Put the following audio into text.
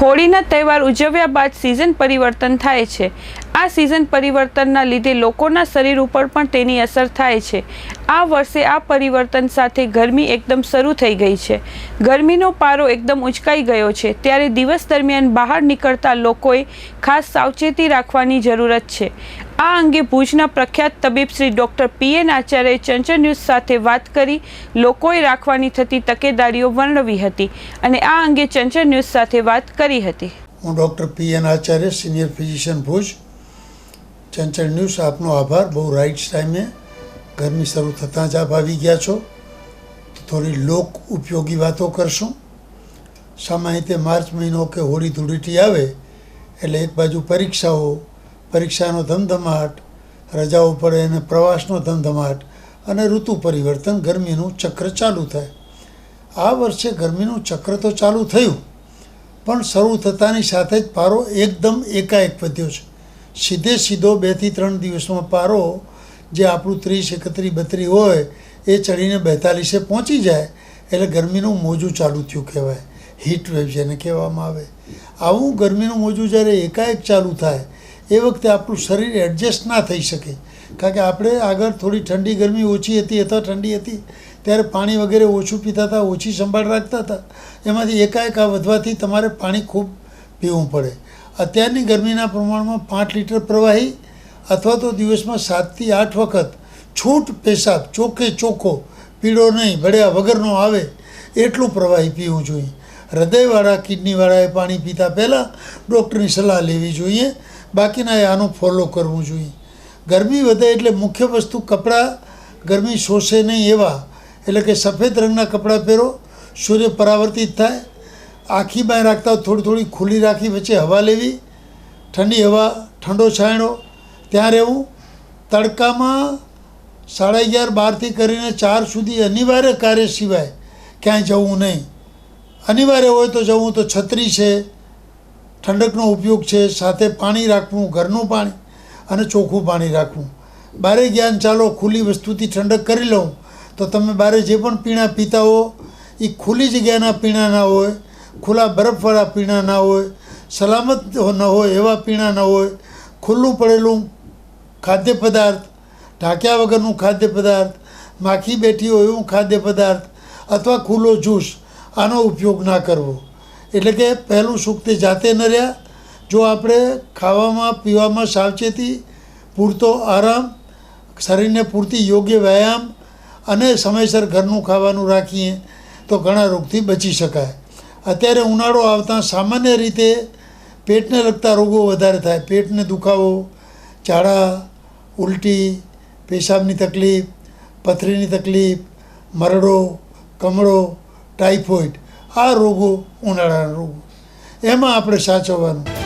હોળીના તહેવાર ઉજવ્યા બાદ સિઝન પરિવર્તન થાય છે. આ સિઝન પરિવર્તનના લીધે લોકોના શરીર ઉપર પણ તેની અસર થાય છે. આ વર્ષે આ પરિવર્તન સાથે ગરમી એકદમ શરૂ થઈ ગઈ છે. ગરમીનો પારો એકદમ ઉંચકાઈ ગયો છે. ત્યારે દિવસ દરમિયાન બહાર નીકળતા લોકોએ ખાસ સાવચેતી રાખવાની જરૂરત છે. આ અંગે ભુજના પ્રખ્યાત તબીબ શ્રી ડૉક્ટર પી એન આચાર્યે ચંચળ ન્યૂઝ સાથે વાત કરી, લોકોએ રાખવાની થતી તકેદારીઓ વર્ણવી હતી અને આ અંગે ચંચળ ન્યૂઝ સાથે વાત કરી હતી. હું doctor P N Acharya, senior physician Bhuj. Chanchal news, આપનો આભાર. બહુ રાઇટ ટાઈમે ગરમી શરૂ થતાં જ આપ આવી ગયા છો. થોડી લોક ઉપયોગી વાતો કરશું. સામાન્ય રીતે માર્ચ મહિનો કે હોળી ધૂળેટી આવે, એટલે એક બાજુ પરીક્ષાઓ પરીક્ષાનો ધમધમાટ રજાઓ પડે અને પ્રવાસનો ધમધમાટ અને ઋતુ પરિવર્તન ગરમીનું ચક્ર ચાલુ થાય. આ વર્ષે ગરમીનું ચક્ર તો ચાલુ થયું, પણ શરૂ થતાની સાથે જ પારો એકદમ એકાએક વધ્યો છે. સીધે સીધો બેથી ત્રણ દિવસમાં પારો જે આપણું ત્રીસ, એકત્રીસ, બત્રીસ હોય, એ ચડીને બેતાલીસે પહોંચી જાય, એટલે ગરમીનું મોજું ચાલુ થયું કહેવાય. હીટ વેવ જેને કહેવામાં આવે. આવું ગરમીનું મોજું જ્યારે એકાએક ચાલુ થાય એ વખતે આપણું શરીર એડજસ્ટ ના થઈ શકે. કારણ કે આપણે આગળ થોડી ઠંડી ગરમી ઓછી હતી અથવા ઠંડી હતી. ત્યારે પાણી વગેરે ઓછું પીતા હતા, ઓછી સંભાળ રાખતા હતા. એમાંથી એકાએક આ વધવાથી તમારે પાણી ખૂબ પીવું પડે. અત્યારની ગરમીના પ્રમાણમાં પાંચ લીટર પ્રવાહી અથવા તો દિવસમાં સાતથી આઠ વખત છૂટ પેશાબ ચોખ્ખે ચોખ્ખો પીળો નહીં, ભળ્યા વગરનો આવે એટલું પ્રવાહી પીવું જોઈએ. હૃદયવાળા, કિડનીવાળાએ પાણી પીતા પહેલાં ડૉક્ટરની સલાહ લેવી જોઈએ. બાકીના એ આનું ફોલો કરવું જોઈએ. ગરમી વધે એટલે મુખ્ય વસ્તુ કપડાં, ગરમી શોષે નહીં એવા. એટલે કે સફેદ રંગના કપડાં પહેરો, સૂર્ય પરાવર્તિત થાય, આખી બાય રાખતા થોડી થોડી ખુલ્લી રાખી વચ્ચે હવા લેવી, ઠંડી હવા, ઠંડો છાંયડો, ત્યાં રહેવું. તડકામાં સાડા અગિયાર બારથી કરીને ચાર સુધી અનિવાર્ય કાર્ય સિવાય ક્યાંય જવું નહીં. અનિવાર્ય હોય તો જવું, તો છત્રી છે ઠંડકનો ઉપયોગ છે, સાથે પાણી રાખવું, ઘરનું પાણી અને ચોખ્ખું પાણી રાખવું. બારે જ્ઞાન ચાલો, ખુલ્લી વસ્તુથી ઠંડક કરી લઉં, તો તમે બારે જે પણ પીણા પીતા હો એ ખુલ્લી જગ્યાના પીણા ના હોય, ખુલ્લા બરફવાળા પીણા ના હોય, સલામત ન હોય એવા પીણા ન હોય, ખુલ્લું પડેલું ખાદ્ય પદાર્થ, ઢાંક્યા વગરનું ખાદ્ય પદાર્થ, માખી બેઠી હોય એવું ખાદ્ય પદાર્થ, અથવા ખુલ્લો જ્યુસ, આનો ઉપયોગ ના કરવો. એટલે કે પહેલું સુખ તે જાતે ન રહ્યા. જો આપણે ખાવામાં, પીવામાં સાવચેતી, પૂરતો આરામ, શરીરને પૂરતી યોગ્ય વ્યાયામ અને સમયસર ઘરનું ખાવાનું રાખીએ, તો ઘણા રોગથી બચી શકાય. અત્યારે ઉનાળો આવતા સામાન્ય રીતે પેટને લગતા રોગો વધારે થાય. પેટને દુખાવો, ઝાડા, ઉલટી, પેશાબની તકલીફ, પથરીની તકલીફ, મરડો, કમળો ટાઇફોઇડ આ રોગો ઉનાળાના રોગો. એમાં આપણે સાચવવાનું.